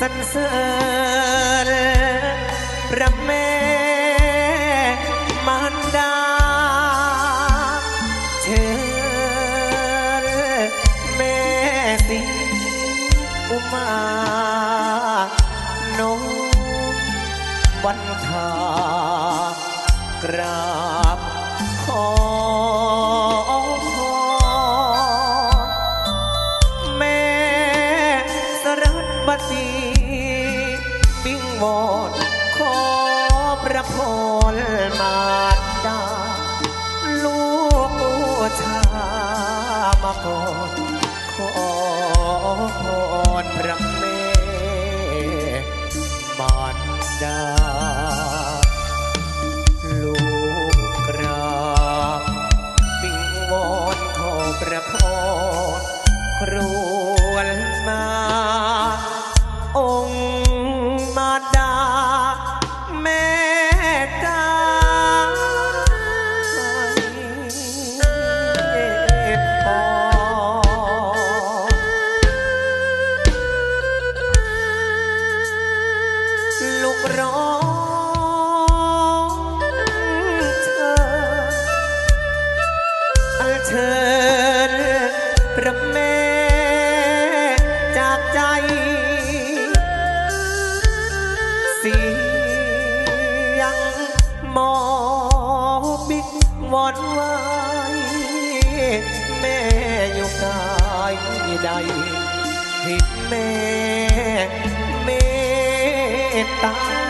สันเสริญพระแม่มารดาเชิญแม่สิอุมาโนบันทากราบขอ พระพรมาดาลูกบูชามาก่อนขอพรพระแม่มาดาลูกกราบวิงวอนขอประพรครวญมา พระแม่จากใจ เสียงหมอบิกวอนไว้แม่อยู่กายใดให้แม่เมตตา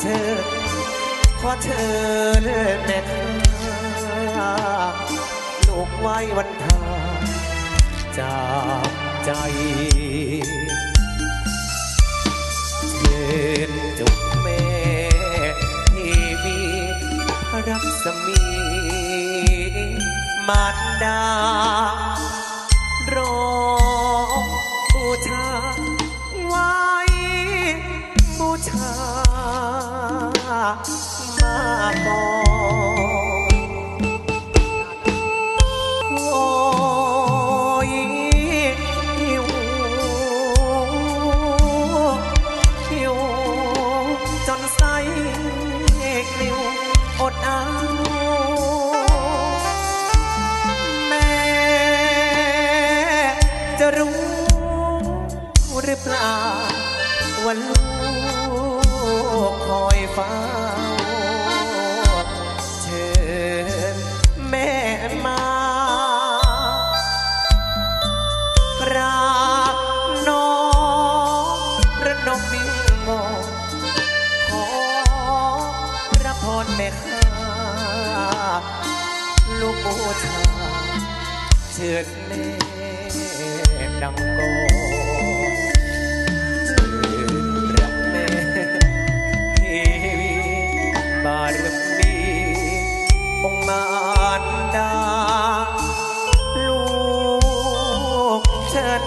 เชิญขอเชิญแม่ข้าลูกไว้วันทาจากใจเชิญจุกแม่ที่มีพระรักษมีมารดา จนไส้กลิวอดอาแม่จะรู้หรือเปล่าว่าลูกคอยเฝ้าเชิญแม่มากราบน้องระนมมิ่ง ลูกบูชาเชิญแม่ดังก่อนเชิญพระแม่เทวีบารมีองค์มารดาลูกเชิญ